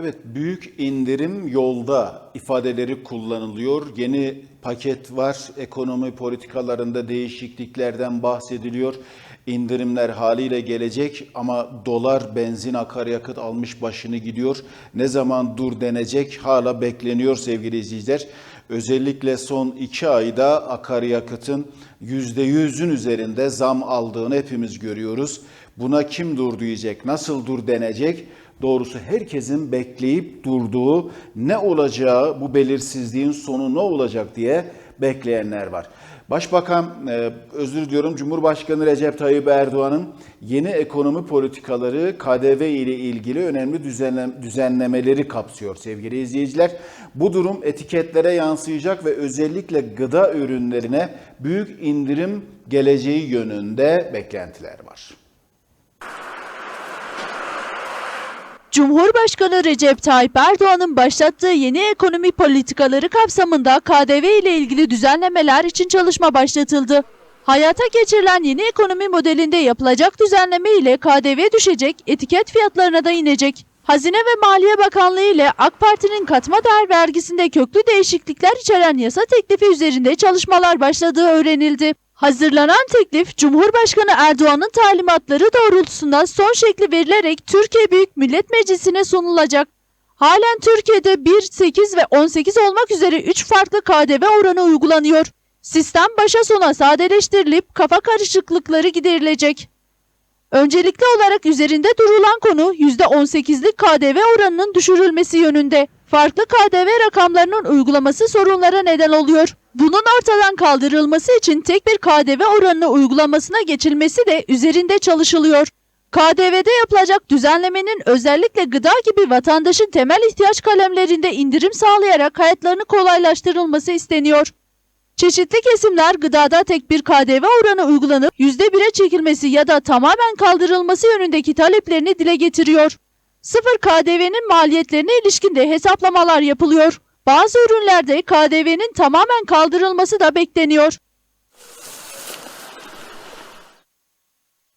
Evet, büyük indirim yolda ifadeleri kullanılıyor. Yeni paket var. Ekonomi politikalarında değişikliklerden bahsediliyor. İndirimler haliyle gelecek ama dolar, benzin, akaryakıt almış başını gidiyor. Ne zaman dur denecek hala bekleniyor sevgili izleyiciler. Özellikle son iki ayda akaryakıtın %100'ün üzerinde zam aldığını hepimiz görüyoruz. Buna kim dur diyecek, nasıl dur denecek? Doğrusu herkesin bekleyip durduğu ne olacağı, bu belirsizliğin sonu ne olacak diye bekleyenler var. Başbakan, e, özür diliyorum, Cumhurbaşkanı Recep Tayyip Erdoğan'ın yeni ekonomi politikaları KDV ile ilgili önemli düzenle- düzenlemeleri kapsıyor sevgili izleyiciler. Bu durum etiketlere yansıyacak ve özellikle gıda ürünlerine büyük indirim geleceği yönünde beklentiler var. Cumhurbaşkanı Recep Tayyip Erdoğan'ın başlattığı yeni ekonomi politikaları kapsamında KDV ile ilgili düzenlemeler için çalışma başlatıldı. Hayata geçirilen yeni ekonomi modelinde yapılacak düzenleme ile KDV düşecek, etiket fiyatlarına da inecek. Hazine ve Maliye Bakanlığı ile AK Parti'nin katma değer vergisinde köklü değişiklikler içeren yasa teklifi üzerinde çalışmalar başladığı öğrenildi. Hazırlanan teklif Cumhurbaşkanı Erdoğan'ın talimatları doğrultusunda son şekli verilerek Türkiye Büyük Millet Meclisi'ne sunulacak. Halen Türkiye'de 1, 8 ve 18 olmak üzere 3 farklı KDV oranı uygulanıyor. Sistem başa sona sadeleştirilip kafa karışıklıkları giderilecek. Öncelikli olarak üzerinde durulan konu %18'lik KDV oranının düşürülmesi yönünde. Farklı KDV rakamlarının uygulaması sorunlara neden oluyor. Bunun ortadan kaldırılması için tek bir KDV oranını uygulamasına geçilmesi de üzerinde çalışılıyor. KDV'de yapılacak düzenlemenin özellikle gıda gibi vatandaşın temel ihtiyaç kalemlerinde indirim sağlayarak hayatlarını kolaylaştırılması isteniyor. Çeşitli kesimler gıdada tek bir KDV oranı uygulanıp %1'e çekilmesi ya da tamamen kaldırılması yönündeki taleplerini dile getiriyor. Sıfır KDV'nin maliyetlerine ilişkin de hesaplamalar yapılıyor. Bazı ürünlerde KDV'nin tamamen kaldırılması da bekleniyor.